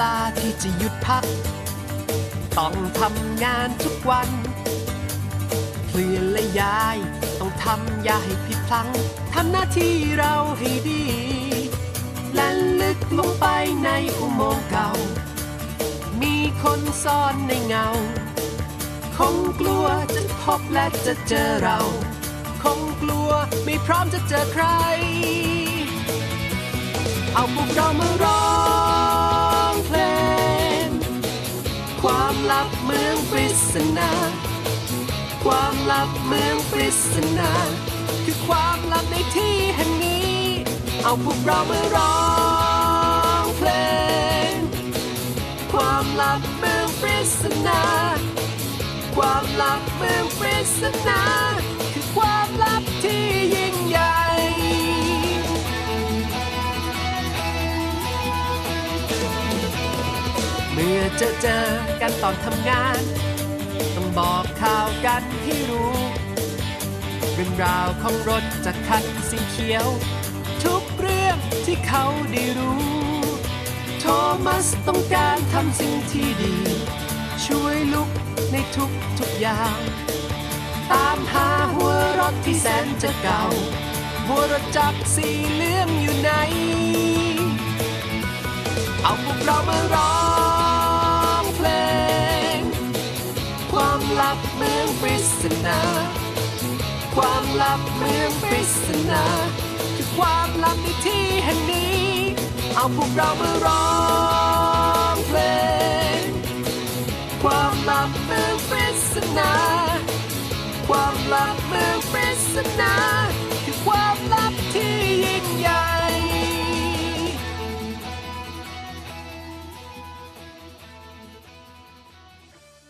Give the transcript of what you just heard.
ลาที่จะหยุดพัก ต้องทำงานทุกวันเพื่อนและยาย ต้องทำอย่าให้ผิดพลั้งทำหน้าที่เราให้ดีและลึกลงไปในอุโมงค์เก่า มีคนซ่อนในเงา คงกลัวจะพบและจะเจอเรา คงกลัวไม่พร้อมจะเจอใคร เอาพวกเรามารอ ลับเมืองปริศนา ความลับเมืองปริศนา คือความลับในที่แห่งนี้ เอาพวกเรามาร้องเพลง ความลับเมืองปริศนา ความลับเมืองปริศนา มื่อเจอเจอกันตอนทำงาน ต้องบอกข่าวกันให้รู้ เรื่องราวของรถจากคันสีเขียว ทุกเรื่องที่เขาได้รู้ โทมัสต้องการทำสิ่งที่ดี ช่วยลุกในทุกทุกอย่าง ตามหาหัวรถที่แสนจะเก่า หัวรถจักรสีเหลืองอยู่ไหน เอาพวกเรามาร้อง ลับเมืองปริศนาความลับเมืองปริศนาคือความลับในที่แห่งนี้ เอาพวกเรามาร้องเพลง ความลับเมืองปริศนาความลับเมืองปริศนา